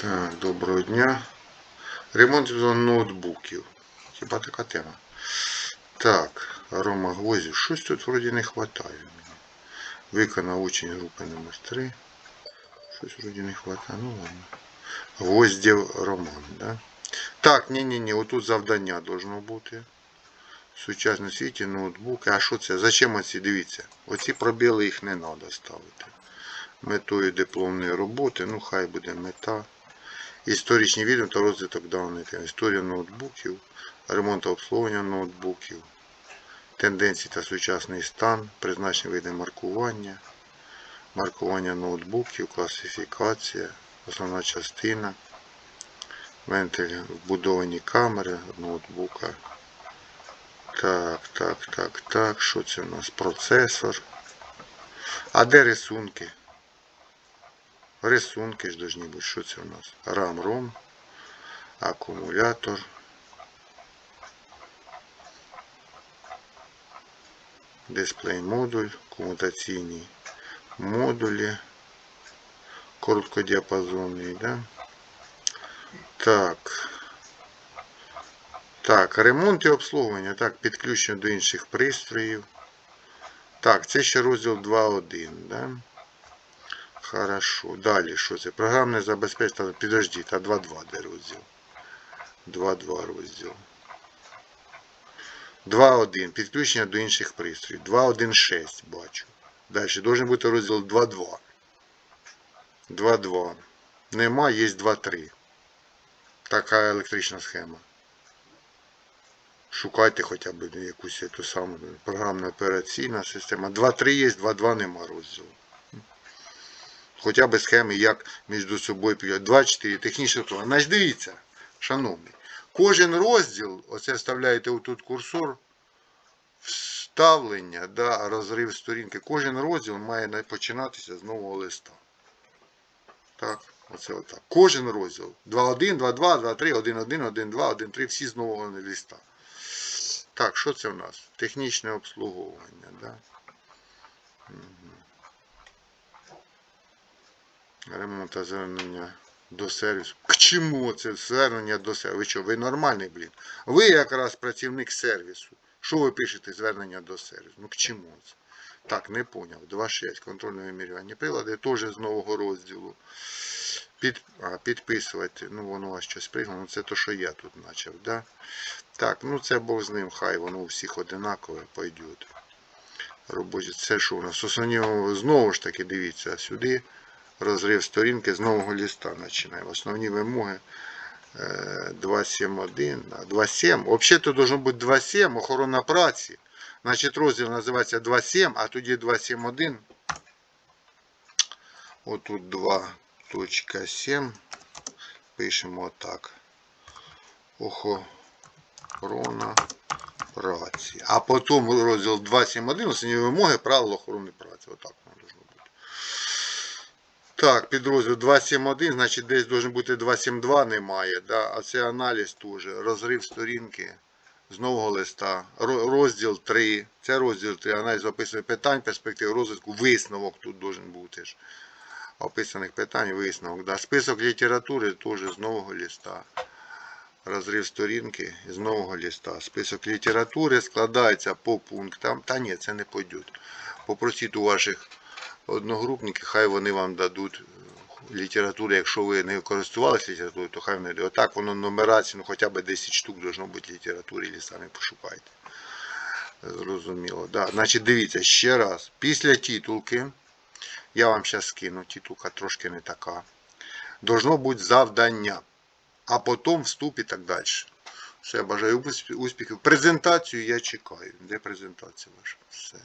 Так, доброго дня. Ремонт ноутбуків. Хіба така тема? Так, Рома Гвоздів. Щось тут вроді не вистачає. Виконав учень групи номер 3 Щось вроді не вистачає. Ну ладно. Гвоздів Роман, да? Так, ні-ні-ні, отут завдання должно бути. В сучасному світі ноутбуки. А що це? Зачем оці? Дивіться. Оці пробіли їх не треба ставити. Метою дипломної роботи, ну хай буде мета. Історичні відео та розвиток теми. Історія ноутбуків, ремонт обслуговування ноутбуків, тенденції та сучасний стан, призначені види маркування, маркування ноутбуків, класифікація, основна частина, вентиль, вбудовані камери ноутбука. Так, так, так, так. Що це у нас? Процесор. А де рисунки? Рисунки ж должні бути. Що це у нас? ROM, акумулятор. Дисплей модуль, комутаційні модулі. Короткодіапазонний, да? Так. Так, ремонт і обслуговування. Так, підключення до інших пристроїв. Так, це ще розділ 2.1, да? Хорошо. Далі, що це? Програмне забезпечення. Підождіть, а 2.2 де розділ? 2.2 розділ. 2.1. Підключення до інших пристроїв. 2.1.6 бачу. Далі. Должен бути розділ 2.2. 2.2. Нема, є 2.3. Така електрична схема. Шукайте хоча б якусь ту саму програмна операційна система. 2.3 є, 2.2 нема розділу. Хоча б схеми, як між собою п'ють. 2.4. Технічне план. Значить, дивіться, шановні. Кожен розділ, оце вставляєте отут курсор, вставлення, да, розрив сторінки. Кожен розділ має починатися з нового листа. Так, оце отак. Кожен розділ. 2.1, 2.2, 2.3, 1.1, 1.2, 1.3, всі з нового листа. Так, що це в нас? Технічне обслуговування, да? Ремонт звернення до сервісу. К чому це звернення до сервісу? Ви що, ви нормальний, блін? Ви якраз працівник сервісу. Що ви пишете звернення до сервісу? Ну к чому це? Так, не поняв. 2.6. Контрольне вимірювання прилади. Теж з нового розділу. Під, а, підписувати. Ну, воно вас щось пригнало. Це то, що я тут почав. Да? Так, ну це Бог з ним. Хай воно у всіх одинакове пойде. Робочі. Це що у нас? Основні, знову ж таки, дивіться, сюди розрив сторінки з нового ліста починаємо. Основні вимоги е, 2.7.1, а 2.7. Взагалі то должно бути 2.7, охорона праці. Значить, розділ називається 2.7, а тоді 2.7.1. Отут 2.7. Пишемо отак. Охорона праці. А потім розділ 2.7.1, основні вимоги правил охорони праці. Отак воно должно бути. Так, підрозділ 2.7.1, значить десь должен бути 2.7.2 немає. Да? А це аналіз теж. Розрив сторінки з нового листа. Розділ 3. Це розділ 3. Аналіз описує питань, перспектив розвитку. Висновок тут должен бути ж. Описаних питань, висновок. Да. Список літератури теж з нового листа. Розрив сторінки з нового листа. Список літератури складається по пунктам. Та ні, це не пойде. Попросіть у ваших одногрупників, хай вони вам дадуть е, літературу. Якщо ви не користувалися літературою, то хай вони дадуть. Отак воно нумерацію, ну хоча б 10 штук должно бути літератури, і самі пошукайте. Зрозуміло. Да. Значить, дивіться, ще раз. Після титулки, я вам зараз скину, титулка трошки не така. Должно бути завдання, а потім вступ і так далі. Все, бажаю успіхів. Презентацію я чекаю. Де презентація ваша? Все.